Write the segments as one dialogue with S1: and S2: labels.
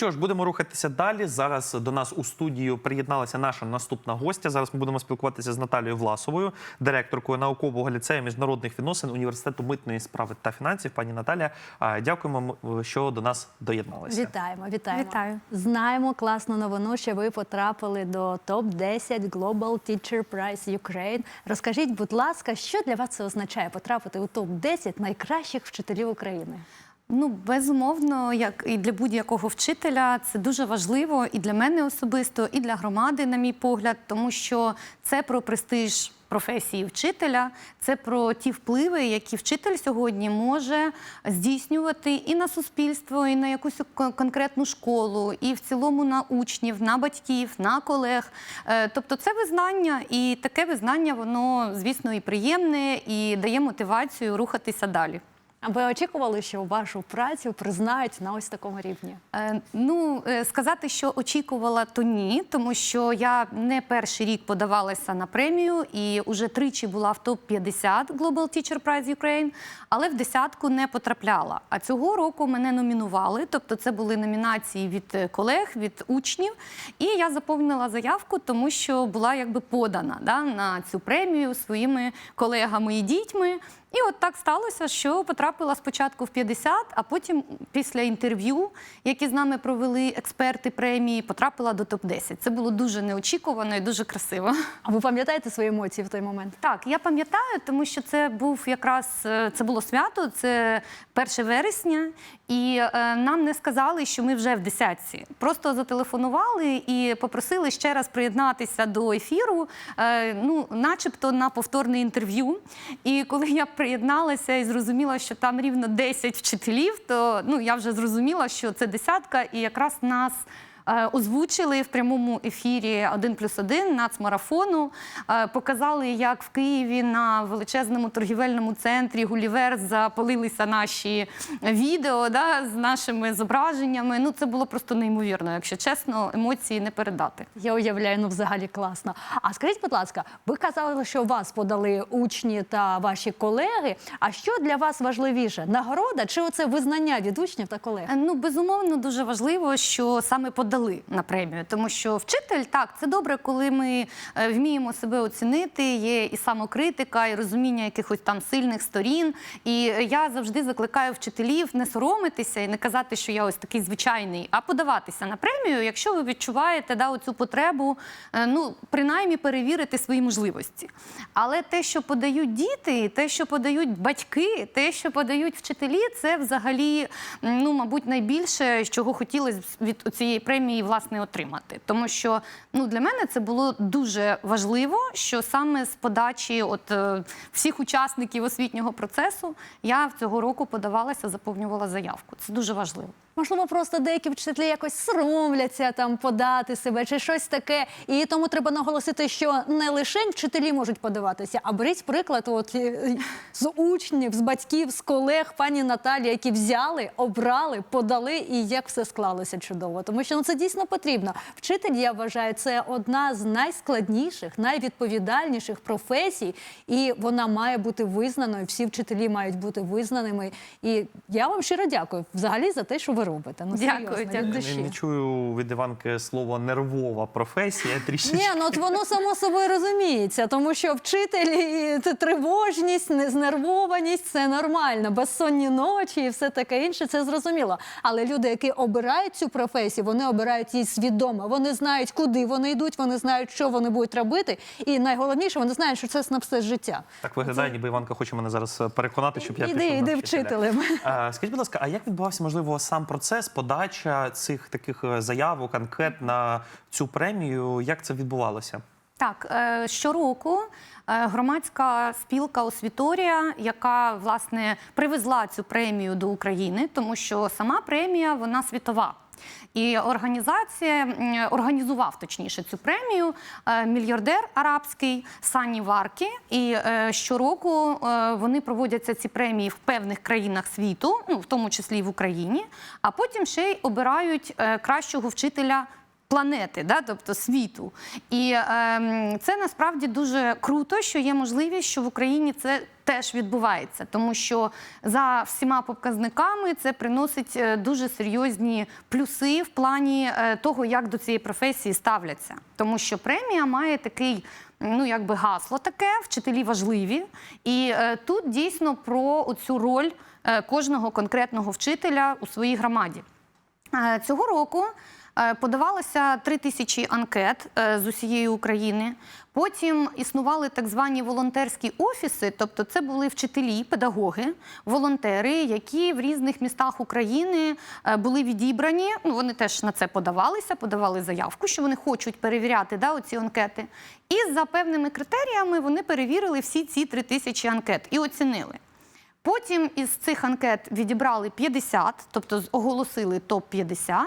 S1: Що ж, будемо рухатися далі. Зараз до нас у студію приєдналася наша наступна гостя. Зараз ми будемо спілкуватися з Наталією Власовою, директоркою наукового ліцею міжнародних відносин університету митної справи та фінансів. Пані Наталя, дякуємо, що до нас доєдналися.
S2: Вітаємо, вітаємо.
S3: Вітаю.
S2: Знаємо класну новину, що ви потрапили до топ 10 Global Teacher Prize Ukraine. Розкажіть, будь ласка, що для вас це означає потрапити у топ 10 найкращих вчителів України?
S3: Ну, безумовно, як і для будь-якого вчителя, це дуже важливо і для мене особисто, і для громади, на мій погляд, тому що це про престиж професії вчителя, це про ті впливи, які вчитель сьогодні може здійснювати і на суспільство, і на якусь конкретну школу, і в цілому на учнів, на батьків, на колег. Е, Тобто, це визнання, і таке визнання, воно, звісно, і приємне, і дає мотивацію рухатися далі.
S2: А ви очікували, що вашу працю признають на ось такому рівні?
S3: Е, Ну, е, сказати, що очікувала, то ні, тому що я не перший рік подавалася на премію і вже тричі була в топ-50 Global Teacher Prize Ukraine, але в десятку не потрапляла. А цього року мене номінували, тобто це були номінації від е, колег, від учнів. І я заповнила заявку, тому що була якби подана да, на цю премію своїми колегами і дітьми. І от так сталося, що потрапила спочатку в 50, а потім після інтерв'ю, які з нами провели експерти премії, потрапила до топ-10. Це було дуже неочікувано і дуже красиво.
S2: А ви пам'ятаєте свої емоції в той момент?
S3: Так, я пам'ятаю, тому що це був якраз е, це було свято, це 1 вересня, і е, нам не сказали, що ми вже в десятці. Просто зателефонували і попросили ще раз приєднатися до ефіру, е, ну, начебто на повторне інтерв'ю. І коли я приєдналася і зрозуміла, що там рівно 10 вчителів, то ну я вже зрозуміла, що це десятка, і якраз нас. Е, Озвучили в прямому ефірі «1 плюс 1» нацмарафону. Е, Показали, як в Києві на величезному торгівельному центрі Гулівер запалилися наші відео да, з нашими зображеннями. Ну, це було просто неймовірно, якщо чесно, емоції не передати.
S2: Я уявляю, ну взагалі класно. А скажіть, будь ласка, ви казали, що вас подали учні та ваші колеги. А що для вас важливіше? Нагорода чи оце визнання від учнів та колег?
S3: Е, Ну, безумовно, дуже важливо, що саме подали на премію, тому що вчитель так, це добре, коли ми е, вміємо себе оцінити. Є і самокритика, і розуміння якихось там сильних сторін. І я завжди закликаю вчителів не соромитися і не казати, що я ось такий звичайний, а подаватися на премію, якщо ви відчуваєте да, оцю потребу, е, ну принаймні перевірити свої можливості. Але те, що подають діти, те, що подають батьки, те, що подають вчителі, це взагалі, ну, мабуть, найбільше, чого хотілося від цієї премії власне отримати. Тому що ну, для мене це було дуже важливо, що саме з подачі от, е, всіх учасників освітнього процесу я цього року подавалася, заповнювала заявку. Це дуже важливо.
S2: Можливо, просто деякі вчителі якось соромляться там подати себе чи щось таке. І тому треба наголосити, що не лише вчителі можуть подаватися, а беріть приклад от, е, з учнів, з батьків, з колег пані Наталі, які взяли, обрали, подали, і як все склалося чудово. Тому що ну, це дійсно потрібно. Вчитель, я вважаю, це одна з найскладніших, найвідповідальніших професій, і вона має бути визнаною. Всі вчителі мають бути визнаними. І я вам щиро дякую взагалі за те, що ви робите. Ну,
S3: Дякую,
S2: серйозно,
S3: дякую.
S1: Не,
S2: душі.
S1: не чую від Іванки слово нервова професія. Трішечки.
S2: Ні, ну от воно само собою розуміється, тому що вчителі це тривожність, незнервованість це нормально, безсонні ночі і все таке інше, це зрозуміло. Але люди, які обирають цю професію, вони обирають її свідомо. Вони знають, куди вони йдуть, вони знають, що вони будуть робити. І найголовніше, вони знають, що це на все життя.
S1: Так виглядає, ніби Іванка хоче мене зараз переконати, щоб я
S2: Іди,
S1: пішов
S2: іди вчителем.
S1: А, Скажіть, будь ласка, а як відбувався можливо сам процес подача цих таких е, заявок, анкет на цю премію? Як це відбувалося?
S3: Так, е, щороку е, громадська спілка Освіторія, яка власне привезла цю премію до України, тому що сама премія вона світова. І організація організував точніше цю премію е, мільярдер арабський Сані Варкі. І е, щороку е, вони проводяться ці премії в певних країнах світу, ну в тому числі і в Україні. А потім ще й обирають кращого вчителя планети, да, тобто світу. І ем, це насправді дуже круто, що є можливість, що в Україні це теж відбувається, тому що за всіма показниками це приносить е, дуже серйозні плюси в плані е, того, як до цієї професії ставляться. Тому що премія має такий. Ну, якби гасло таке, вчителі важливі. І е, тут дійсно про цю роль е, кожного конкретного вчителя у своїй громаді. Е, Цього року е, подавалося три тисячі анкет е, з усієї України. Потім існували так звані волонтерські офіси, тобто це були вчителі, педагоги, волонтери, які в різних містах України е, були відібрані. Ну вони теж на це подавалися, подавали заявку, що вони хочуть перевіряти да, оці анкети. І за певними критеріями вони перевірили всі ці три тисячі анкет і оцінили. Потім із цих анкет відібрали 50, тобто оголосили топ-50.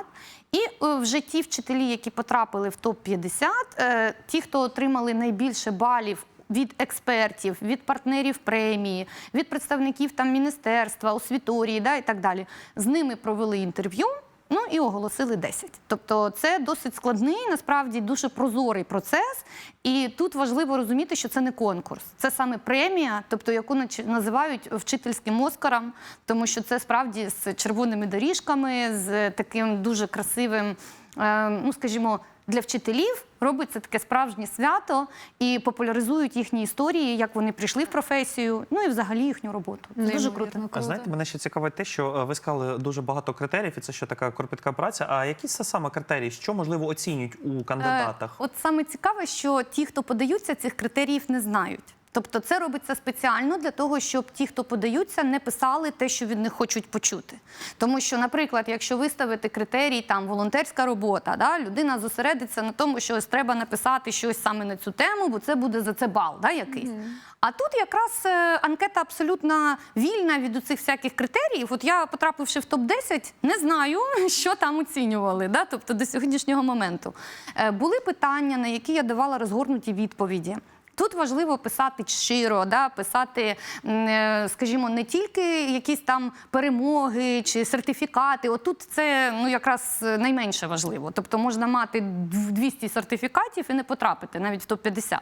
S3: І е, вже ті вчителі, які потрапили в топ-50, е, ті, хто отримали найбільше балів від експертів, від партнерів премії, від представників там міністерства, освіторії, да, і так далі, з ними провели інтерв'ю. Ну і оголосили 10. Тобто це досить складний, насправді дуже прозорий процес. І тут важливо розуміти, що це не конкурс, це саме премія, тобто яку називають вчительським оскаром, тому що це справді з червоними доріжками, з таким дуже красивим, е, ну скажімо, для вчителів робиться таке справжнє свято і популяризують їхні історії, як вони прийшли в професію, ну і взагалі їхню роботу. Це дуже круто.
S1: А знаєте, мене ще цікавить те, що е, ви сказали дуже багато критеріїв, і це ще така кропітка праця. А які це саме критерії, що можливо оцінюють у кандидатах?
S3: Е, От саме цікаве, що ті, хто подаються, цих критеріїв не знають. Тобто це робиться спеціально для того, щоб ті, хто подаються, не писали те, що від них хочуть почути. Тому що, наприклад, якщо виставити критерій там волонтерська робота, да, людина зосередиться на тому, що ось треба написати щось саме на цю тему, бо це буде за це бал, да, якийсь. А тут якраз е, анкета абсолютно вільна від оцих всяких критеріїв. От я, потрапивши в топ-10, не знаю, що там оцінювали. Да? Тобто до сьогоднішнього моменту. Е, Були питання, на які я давала розгорнуті відповіді. Тут важливо писати щиро, да, писати, е, скажімо, не тільки якісь там перемоги чи сертифікати. Отут це ну якраз найменше важливо. Тобто можна мати дв- 200 сертифікатів і не потрапити навіть в топ-50.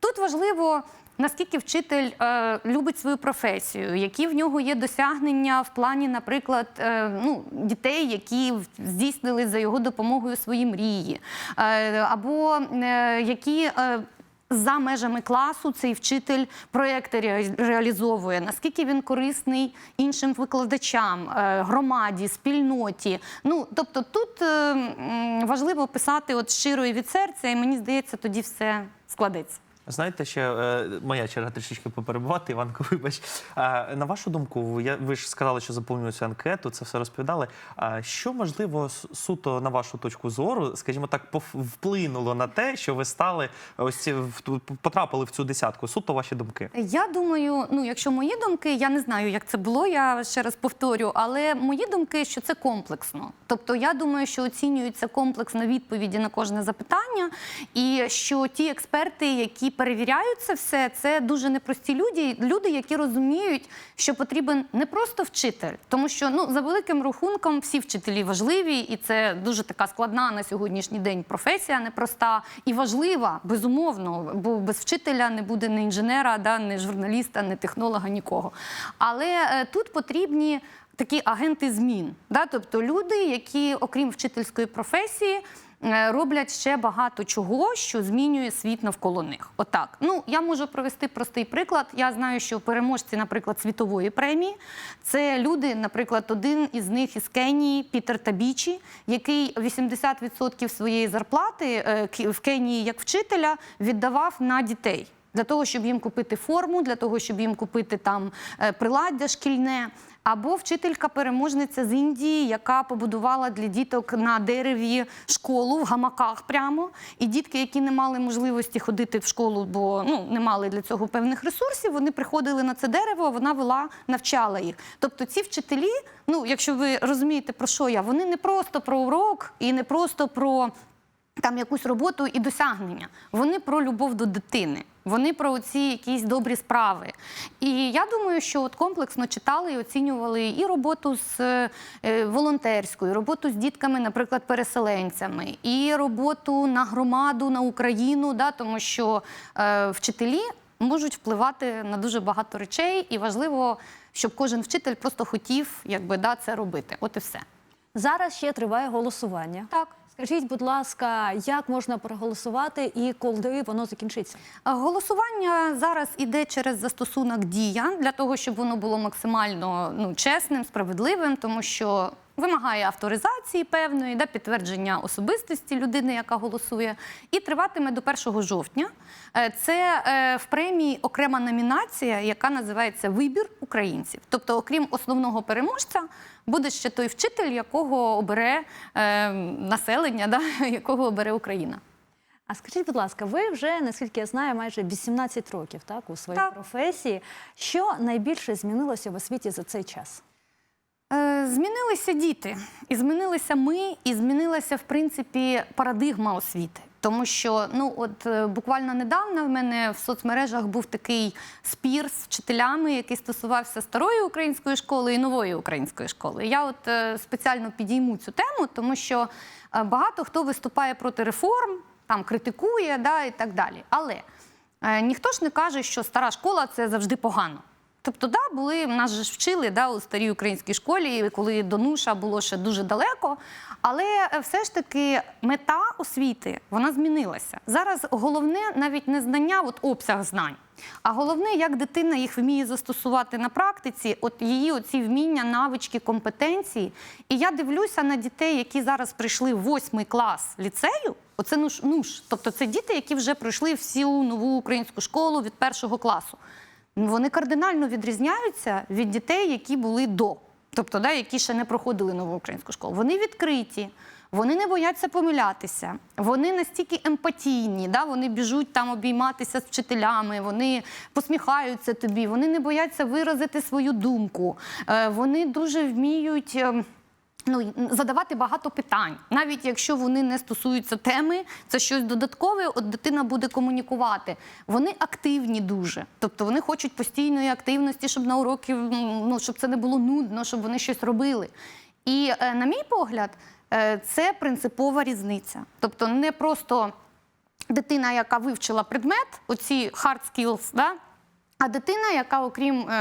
S3: Тут важливо. Наскільки вчитель е, любить свою професію, які в нього є досягнення в плані, наприклад, е, ну, дітей, які здійснили за його допомогою свої мрії, е, або е, які е, за межами класу цей вчитель проекти ре- реалізовує, наскільки він корисний іншим викладачам, е, громаді, спільноті. Ну тобто тут е, важливо писати от щиро і від серця, і мені здається, тоді все складеться.
S1: Знаєте, ще е, моя черга трішечки поперебувати, Іванко, вибач. На вашу думку, ви- ж сказали, що заповнювали цю анкету, це все розповідали. А що можливо суто на вашу точку зору, скажімо так, вплинуло на те, що ви стали ось ці потрапили в цю десятку? Суто ваші думки.
S3: Я думаю, ну якщо мої думки, я не знаю, як це було. Я ще раз повторю, але мої думки, що це комплексно. Тобто, я думаю, що оцінюються комплексно відповіді на кожне запитання, і що ті експерти, які перевіряють це все, це дуже непрості люди, люди, які розуміють, що потрібен не просто вчитель, тому що ну за великим рахунком всі вчителі важливі, і це дуже така складна на сьогоднішній день професія, непроста і важлива, безумовно, бо без вчителя не буде ні інженера, да, ні журналіста, ні технолога, нікого. Але е, тут потрібні. Такі агенти змін, да? тобто люди, які, окрім вчительської професії, роблять ще багато чого, що змінює світ навколо них. Отак. Ну я можу провести простий приклад. Я знаю, що переможці, наприклад, світової премії, це люди, наприклад, один із них із Кенії, Пітер Табічі, який 80% своєї зарплати е, в Кенії як вчителя віддавав на дітей. Для того, щоб їм купити форму, для того, щоб їм купити там е, приладдя шкільне. Або вчителька-переможниця з Індії, яка побудувала для діток на дереві школу в гамаках прямо. І дітки, які не мали можливості ходити в школу, бо ну не мали для цього певних ресурсів, вони приходили на це дерево, вона вела, навчала їх. Тобто ці вчителі, ну якщо ви розумієте про що я, вони не просто про урок і не просто про там якусь роботу і досягнення. Вони про любов до дитини. Вони про ці якісь добрі справи. І я думаю, що от комплексно читали і оцінювали і роботу з е, волонтерською, роботу з дітками, наприклад, переселенцями, і роботу на громаду, на Україну, да, тому що е, вчителі можуть впливати на дуже багато речей, і важливо, щоб кожен вчитель просто хотів якби, да, це робити. От і все.
S2: Зараз ще триває голосування.
S3: Так.
S2: Скажіть, будь ласка, як можна проголосувати і коли воно закінчиться?
S3: Голосування зараз іде через застосунок дія для того, щоб воно було максимально ну, чесним, справедливим, тому що вимагає авторизації певної, да, підтвердження особистості людини, яка голосує, і триватиме до 1 жовтня. Е, Це е, в премії окрема номінація, яка називається Вибір українців. Тобто, окрім основного переможця, буде ще той вчитель, якого обере е, населення, да, якого обере Україна.
S2: А скажіть, будь ласка, ви вже, наскільки я знаю, майже 18 років так, у своїй
S3: Так.
S2: професії. Що найбільше змінилося в освіті за цей час?
S3: Е, Змінилися діти, і змінилися ми, і змінилася в принципі парадигма освіти. Тому що ну от е, буквально недавно в мене в соцмережах був такий спір з вчителями, який стосувався старої української школи і нової української школи. Я от е, спеціально підійму цю тему, тому що е, багато хто виступає проти реформ, там критикує, да, і так далі. Але ніхто ж не каже, що стара школа це завжди погано. Тобто, да, були, нас же вчили да, у старій українській школі, коли до Нуша було ще дуже далеко. Але е, все ж таки мета освіти вона змінилася. Зараз головне навіть не знання, от обсяг знань, а головне, як дитина їх вміє застосувати на практиці, от її оці вміння, навички, компетенції. І я дивлюся на дітей, які зараз прийшли в восьмий клас ліцею. Оце ну ж, ну ж, тобто це діти, які вже пройшли всю нову українську школу від першого класу. Вони кардинально відрізняються від дітей, які були до, тобто, да, які ще не проходили нову українську школу. Вони відкриті, вони не бояться помилятися, вони настільки емпатійні, да, вони біжуть там обійматися з вчителями, вони посміхаються тобі, вони не бояться виразити свою думку, е, вони дуже вміють. Ну, задавати багато питань, навіть якщо вони не стосуються теми, це щось додаткове, от дитина буде комунікувати. Вони активні дуже, тобто вони хочуть постійної активності, щоб на уроки, ну щоб це не було нудно, щоб вони щось робили. І е, на мій погляд, е, це принципова різниця. Тобто, не просто дитина, яка вивчила предмет, оці hard skills, да? А дитина, яка, окрім е,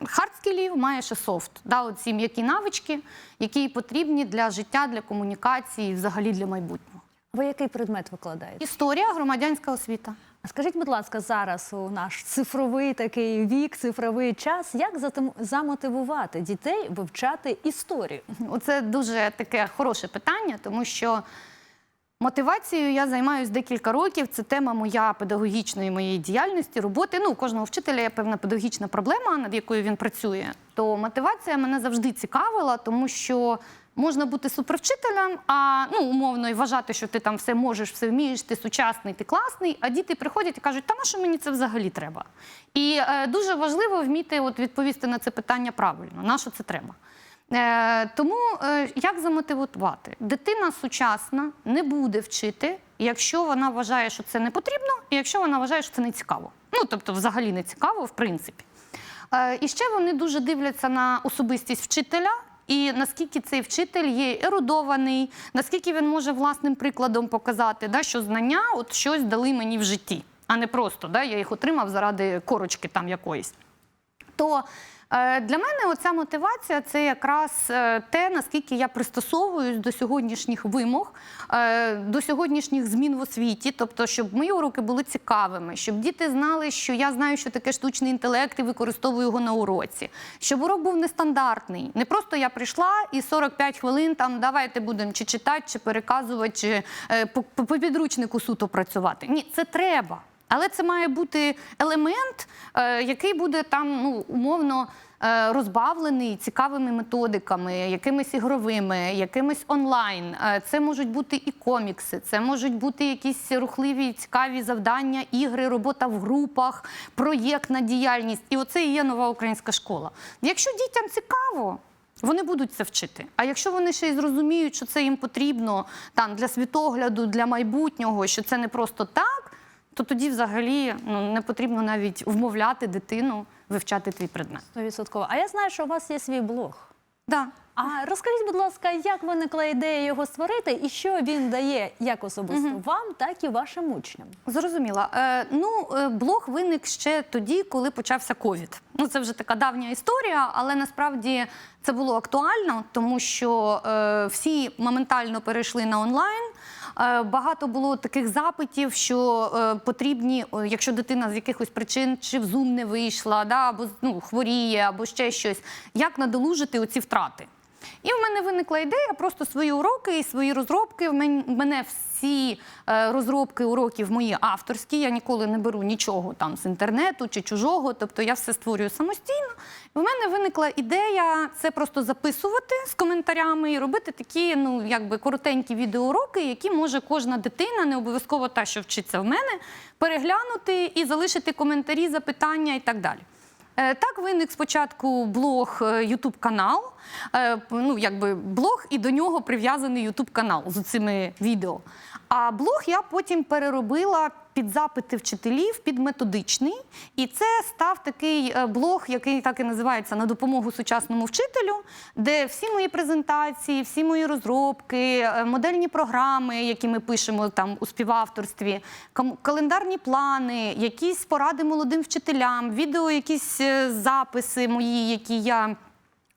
S3: hard скілів, має ще софт, да? оці м'які навички, які їй потрібні для життя, для комунікації, взагалі для майбутнього.
S2: Ви який предмет викладаєте?
S3: Історія, громадянська освіта.
S2: А скажіть, будь ласка, зараз у наш цифровий такий вік, цифровий час, як затим- замотивувати дітей вивчати історію?
S3: Оце дуже таке хороше питання, тому що мотивацією я займаюся декілька років. Це тема моя педагогічної моєї діяльності, роботи. Ну, у кожного вчителя є певна педагогічна проблема, над якою він працює. То мотивація мене завжди цікавила, тому що. Можна бути супервчителем, а ну умовно і вважати, що ти там все можеш, все вмієш, ти сучасний, ти класний. А діти приходять і кажуть, та на що мені це взагалі треба? І е, дуже важливо вміти от, відповісти на це питання правильно. На що це треба? Е, тому е, як замотивувати? Дитина сучасна не буде вчити, якщо вона вважає, що це не потрібно, і якщо вона вважає, що це не цікаво. Ну тобто, взагалі не цікаво, в принципі. Е, і ще вони дуже дивляться на особистість вчителя. І наскільки цей вчитель є ерудований, наскільки він може власним прикладом показати, да, що знання от щось дали мені в житті, а не просто да, я їх отримав заради корочки там якоїсь то для мене оця мотивація це якраз е, те, наскільки я пристосовуюсь до сьогоднішніх вимог, е, до сьогоднішніх змін в освіті, тобто, щоб мої уроки були цікавими, щоб діти знали, що я знаю, що таке штучний інтелект і використовую його на уроці, щоб урок був нестандартний. Не просто я прийшла і 45 хвилин там давайте будемо чи читати, чи переказувати, чи е, по підручнику суто працювати. Ні, це треба. Але це має бути елемент, е, який буде там ну, умовно е, розбавлений цікавими методиками, якимись ігровими, якимись онлайн. Е, Це можуть бути і комікси, це можуть бути якісь рухливі, цікаві завдання, ігри, робота в групах, проєктна діяльність. І оце і є нова українська школа. Якщо дітям цікаво, Вони будуть це вчити. А якщо вони ще й зрозуміють, що це їм потрібно там для світогляду, для майбутнього, що це не просто так, то тоді взагалі ну, не потрібно навіть вмовляти дитину вивчати твій предмет.
S2: 100%. А я знаю, що у вас є свій блог.
S3: Да.
S2: А розкажіть, будь ласка, як виникла ідея його створити і що він дає як особисто вам, так і вашим учням?
S3: Зрозуміла. Е, ну, е, блог виник ще тоді, коли почався ковід. Ну, це вже така давня історія, але насправді це було актуально, тому що е, всі моментально перейшли на онлайн. Е, Багато було таких запитів, що е, потрібні, якщо дитина з якихось причин чи в Zoom не вийшла, да, або ну, хворіє, або ще щось, як надолужити оці втрати. І в мене виникла ідея просто свої уроки і свої розробки. В мене всі е, розробки уроків мої авторські. Я ніколи не беру нічого там з інтернету чи чужого. Тобто я все створюю самостійно. В мене виникла ідея це просто записувати з коментарями і робити такі, ну якби коротенькі відеоуроки, які може кожна дитина, не обов'язково та, що вчиться в мене, переглянути і залишити коментарі, запитання і так далі. Е, Так виник спочатку блог Ютуб канал. Ну, якби блог і до нього прив'язаний Ютуб канал з цими відео. А блог я потім переробила під запити вчителів, під методичний. І це став такий е, блог, який так і називається на допомогу сучасному вчителю, де всі мої презентації, всі мої розробки, е, модельні програми, які ми пишемо там у співавторстві, календарні плани, якісь поради молодим вчителям, відео, якісь е, записи мої, які я.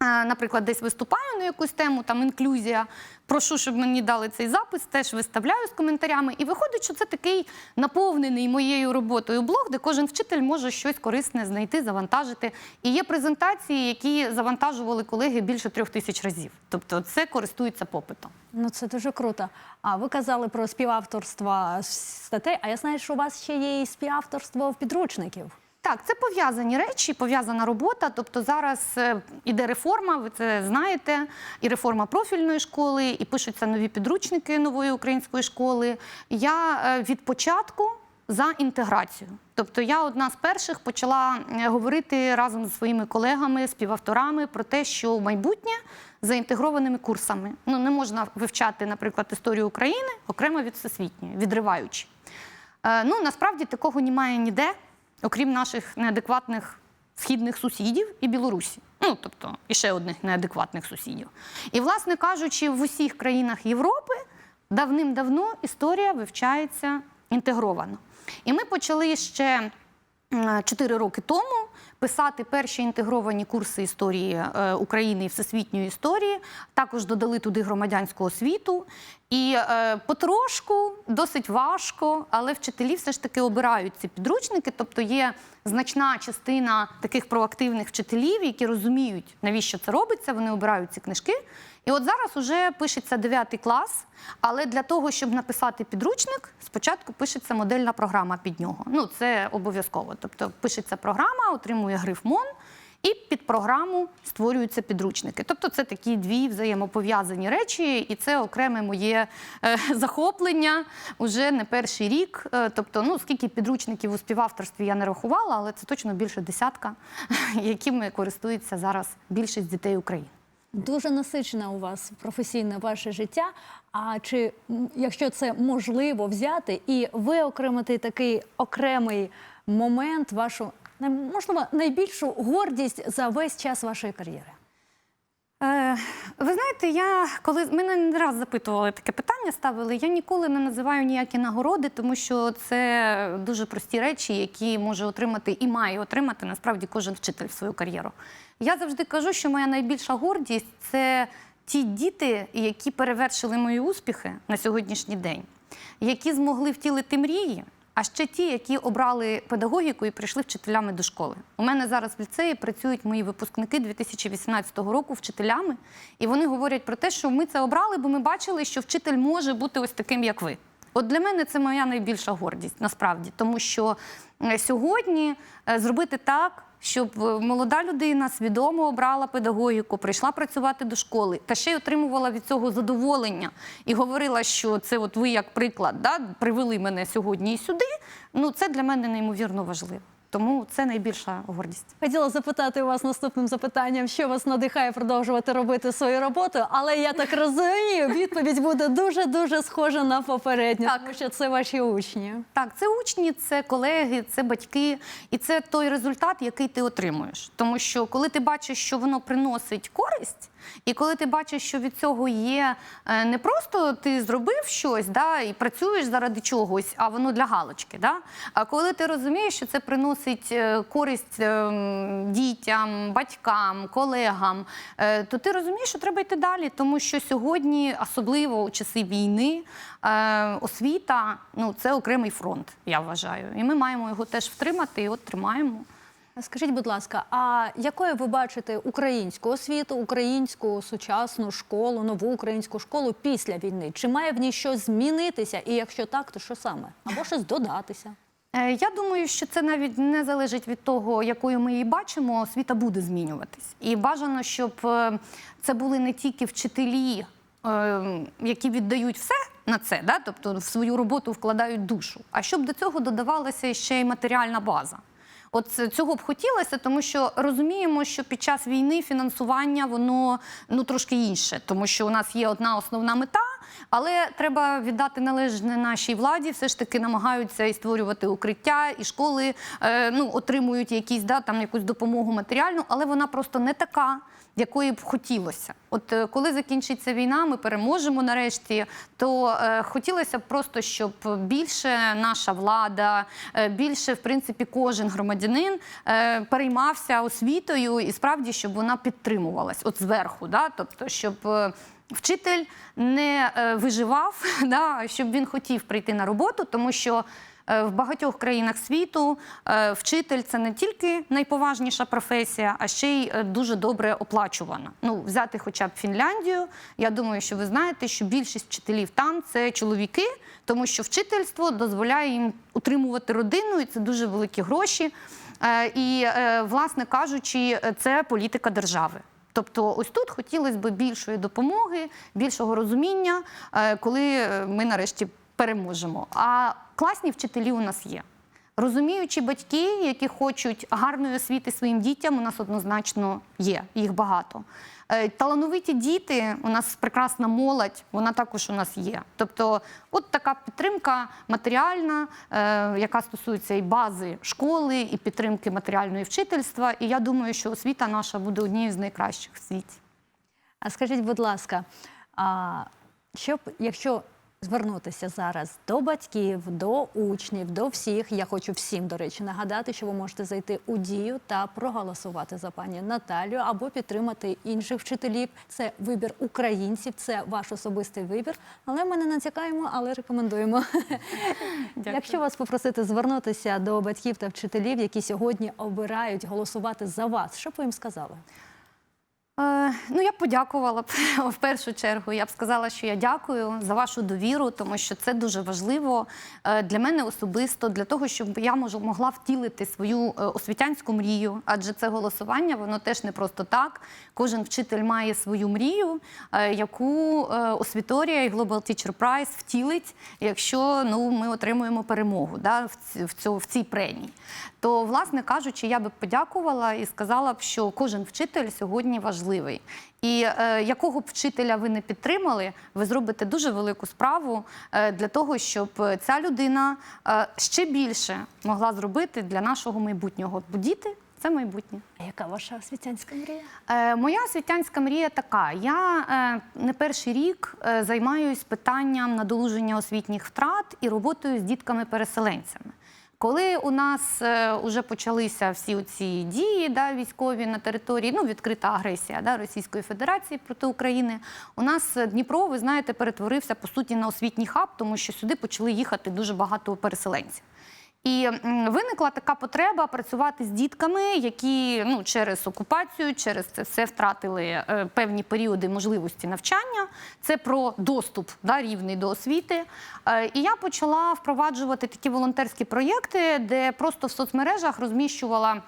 S3: Е, Наприклад, десь виступаю на якусь тему, там інклюзія. Прошу, щоб мені дали цей запис, теж виставляю з коментарями. І виходить, що це такий наповнений моєю роботою блог, де кожен вчитель може щось корисне знайти, завантажити. І є презентації, які завантажували колеги більше трьох тисяч разів. Тобто це користується попитом.
S2: Ну це дуже круто. А ви казали про співавторство статей. А я знаю, що у вас ще є і співавторство в підручників.
S3: Так, це пов'язані речі, пов'язана робота. Тобто зараз е, іде реформа, ви це знаєте, і реформа профільної школи, і пишуться нові підручники нової української школи. Я е, від початку за інтеграцію. Тобто я одна з перших почала е, говорити разом зі своїми колегами, співавторами про те, що майбутнє за інтегрованими курсами. Ну не можна вивчати, наприклад, історію України окремо від всесвітньої, відриваючи. Ну насправді такого немає ніде, окрім наших неадекватних східних сусідів і Білорусі. Ну тобто і ще одних неадекватних сусідів. І, власне кажучи, в усіх країнах Європи давним-давно історія вивчається інтегровано. І ми почали ще 4 роки тому писати перші інтегровані курси історії е, України і всесвітньої історії. Також додали туди громадянську освіту. І е, потрошку досить важко, але вчителі все ж таки обирають ці підручники. Тобто є значна частина таких проактивних вчителів, які розуміють, навіщо це робиться. Вони обирають ці книжки. І от зараз уже пишеться 9 клас, але для того, щоб написати підручник, спочатку пишеться модельна програма під нього. Ну, це обов'язково. Тобто пишеться програма, отримує гриф МОН, і під програму створюються підручники. Тобто це такі дві взаємопов'язані речі, і це окреме моє е, захоплення уже не перший рік. Е, тобто, ну скільки підручників у співавторстві я не рахувала, але це точно більше десятка, якими користується зараз більшість дітей України.
S2: Дуже насичене у вас професійне ваше життя. А чи якщо це можливо взяти і виокремити такий окремий момент, вашу можливо найбільшу гордість за весь час вашої кар'єри?
S3: Е, ви знаєте, я коли мене не раз запитували таке питання, ставили. Я ніколи не називаю ніякі нагороди, тому що це дуже прості речі, які може отримати і має отримати насправді кожен вчитель в свою кар'єру. Я завжди кажу, що моя найбільша гордість це ті діти, які перевершили мої успіхи на сьогоднішній день, які змогли втілити мрії. А ще ті, які обрали педагогіку і прийшли вчителями до школи. У мене зараз в ліцеї працюють мої випускники 2018 року вчителями, і вони говорять про те, що ми це обрали, бо ми бачили, що вчитель може бути ось таким, як ви. От для мене це моя найбільша гордість, насправді, тому що е, сьогодні е, зробити так, щоб е, молода людина свідомо обрала педагогіку, прийшла працювати до школи та ще й отримувала від цього задоволення і говорила, що це от ви як приклад да, привели мене сьогодні і сюди. Ну це для мене неймовірно важливо. Тому це найбільша гордість.
S2: Хотіла запитати у вас наступним запитанням, що вас надихає продовжувати робити свою роботу, але я так розумію, відповідь буде дуже дуже схожа на попередню,
S3: Так.
S2: тому що це ваші учні.
S3: Так, це учні, це колеги, це батьки, і це той результат, який ти отримуєш. Тому що коли ти бачиш, що воно приносить користь, і коли ти бачиш, що від цього є е, не просто ти зробив щось да, і працюєш заради чогось, а воно для галочки. Да? А коли ти розумієш, що це приносить е, користь е, дітям, батькам, колегам, е, то ти розумієш, що треба йти далі, тому що сьогодні, особливо у часи війни, освіта ну це окремий фронт, я вважаю. І ми маємо його теж втримати, і от тримаємо.
S2: Скажіть, будь ласка, а якою ви бачите українську освіту, українську сучасну школу, нову українську школу після війни? Чи має в ній щось змінитися? І якщо так, то що саме? Або щось додатися?
S3: Е, Я думаю, що це навіть не залежить від того, якою ми її бачимо, освіта буде змінюватись. І бажано, щоб е, це були не тільки вчителі, е, які віддають все на це, да? тобто в свою роботу вкладають душу, а щоб до цього додавалася ще й матеріальна база. От цього б хотілося, тому що розуміємо, що під час війни фінансування воно ну трошки інше, тому що у нас є одна основна мета, але треба віддати належне нашій владі. Все ж таки намагаються і створювати укриття, і школи е, ну отримують якісь да там якусь допомогу матеріальну, але вона просто не така. Якої б хотілося, от е, коли закінчиться війна, ми переможемо нарешті. То е, хотілося б просто, щоб більше наша влада, більше в принципі кожен громадянин переймався освітою і справді, щоб вона підтримувалась от зверху, да? тобто, щоб вчитель не е, виживав, да? щоб він хотів прийти на роботу, тому що. Е, В багатьох країнах світу е, вчитель це не тільки найповажніша професія, а ще й дуже добре оплачувана. Ну, взяти хоча б Фінляндію. Я думаю, що ви знаєте, що більшість вчителів там це чоловіки, тому що вчительство дозволяє їм утримувати родину, і це дуже великі гроші. І, власне кажучи, це політика держави. Тобто, ось тут хотілося б більшої допомоги, більшого розуміння, е, коли е, ми нарешті переможемо. А класні вчителі у нас є. Розуміючі батьки, які хочуть гарної освіти своїм дітям, у нас однозначно є, їх багато. Е, Талановиті діти, у нас прекрасна молодь, вона також у нас є. Тобто, от така підтримка матеріальна, е, яка стосується і бази школи, і підтримки матеріальної вчительства. І я думаю, що освіта наша буде однією з найкращих в світі.
S2: А скажіть, будь ласка, а щоб якщо звернутися зараз до батьків, до учнів, до всіх, я хочу всім, до речі, нагадати, що ви можете зайти у дію та проголосувати за пані Наталію або підтримати інших вчителів. Це вибір українців, це ваш особистий вибір. Але ми не натякаємо, але рекомендуємо. Якщо вас попросити звернутися до батьків та вчителів, які сьогодні обирають голосувати за вас, що б ви їм сказали?
S3: Е, ну, я подякувала б в першу чергу. Я б сказала, що я дякую за вашу довіру, тому що це дуже важливо е, для мене особисто, для того, щоб я могла втілити свою е, освітянську мрію. Адже це голосування, воно теж не просто так. Кожен вчитель має свою мрію, яку освіторія і Global Teacher Prize втілить, якщо ну, ми отримуємо перемогу да, в, в, в цій премії. То, власне кажучи, я би подякувала і сказала б, що кожен вчитель сьогодні важливий. І е, якого б вчителя ви не підтримали, ви зробите дуже велику справу е, для того, щоб ця людина е, ще більше могла зробити для нашого майбутнього. Бо діти це майбутнє.
S2: А яка ваша освітянська мрія?
S3: Е, Моя освітянська мрія така. Я е, не перший рік е, займаюсь питанням надолуження освітніх втрат і роботою з дітками-переселенцями. Коли у нас вже почалися всі ці дії да, військові на території, ну відкрита агресія да, Російської Федерації проти України, у нас е, Дніпро, ви знаєте, перетворився по суті на освітній хаб, тому що сюди почали їхати дуже багато переселенців. І виникла така потреба працювати з дітками, які ну через окупацію, через це все втратили е, певні періоди можливості навчання. Це про доступ да, рівний до освіти. Е, і я почала впроваджувати такі волонтерські проєкти, де просто в соцмережах розміщувала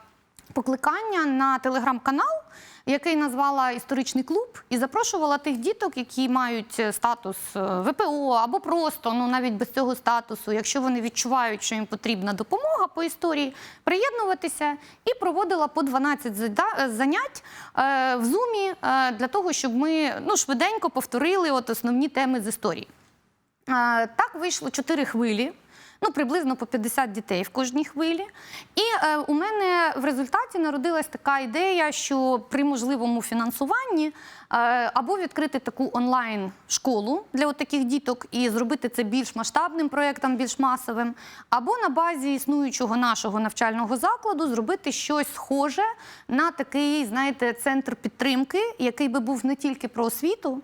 S3: покликання на телеграм-канал, який назвала історичний клуб, і запрошувала тих діток, які мають е, статус е, ВПО або просто ну навіть без цього статусу, якщо вони відчувають, що їм потрібна допомога по історії, приєднуватися і проводила по 12 е, занять в зумі для того, щоб ми ну швиденько повторили от основні теми з історії. Так вийшло чотири хвилі. Ну, приблизно по 50 дітей в кожній хвилі. І е, у мене в результаті народилась така ідея, що при можливому фінансуванні е, або відкрити таку онлайн-школу для таких діток і зробити це більш масштабним проєктом, більш масовим, або на базі існуючого нашого навчального закладу зробити щось схоже на такий, знаєте, центр підтримки, який би був не тільки про освіту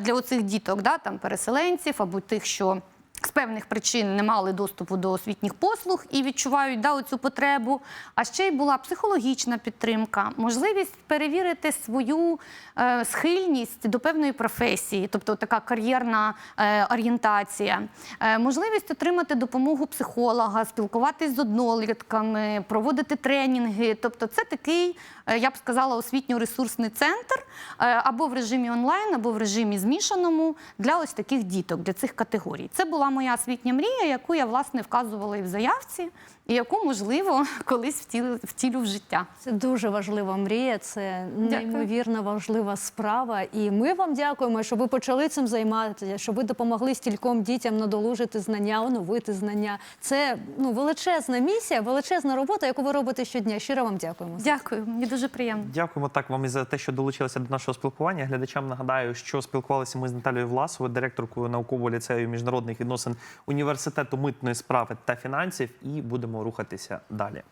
S3: для оцих діток, да, там переселенців або тих, що з певних причин не мали доступу до освітніх послуг і відчувають да, оцю потребу. А ще й була психологічна підтримка, можливість перевірити свою е, схильність до певної професії, тобто така кар'єрна е, орієнтація, е, можливість отримати допомогу психолога, спілкуватись з однолітками, проводити тренінги. Тобто, це такий, е, я б сказала, освітньо-ресурсний центр е, або в режимі онлайн, або в режимі змішаному для ось таких діток, для цих категорій. Це була моя освітня мрія, яку я власне вказувала і в заявці, і яку можливо колись втілю, втілю в життя.
S2: Це дуже важлива мрія, це неймовірно важлива справа. І ми вам дякуємо, що ви почали цим займатися, що ви допомогли стільком дітям надолужити знання, оновити знання. Це ну величезна місія, величезна робота, яку ви робите щодня. Щиро вам дякуємо.
S3: Дякую, мені дуже приємно.
S1: Дякуємо так вам і за те, що долучилися до нашого спілкування. Глядачам нагадаю, що спілкувалися ми з Наталією Власовою, директоркою наукового ліцею міжнародних відносин університету митної справи та фінансів, і рухатися далі.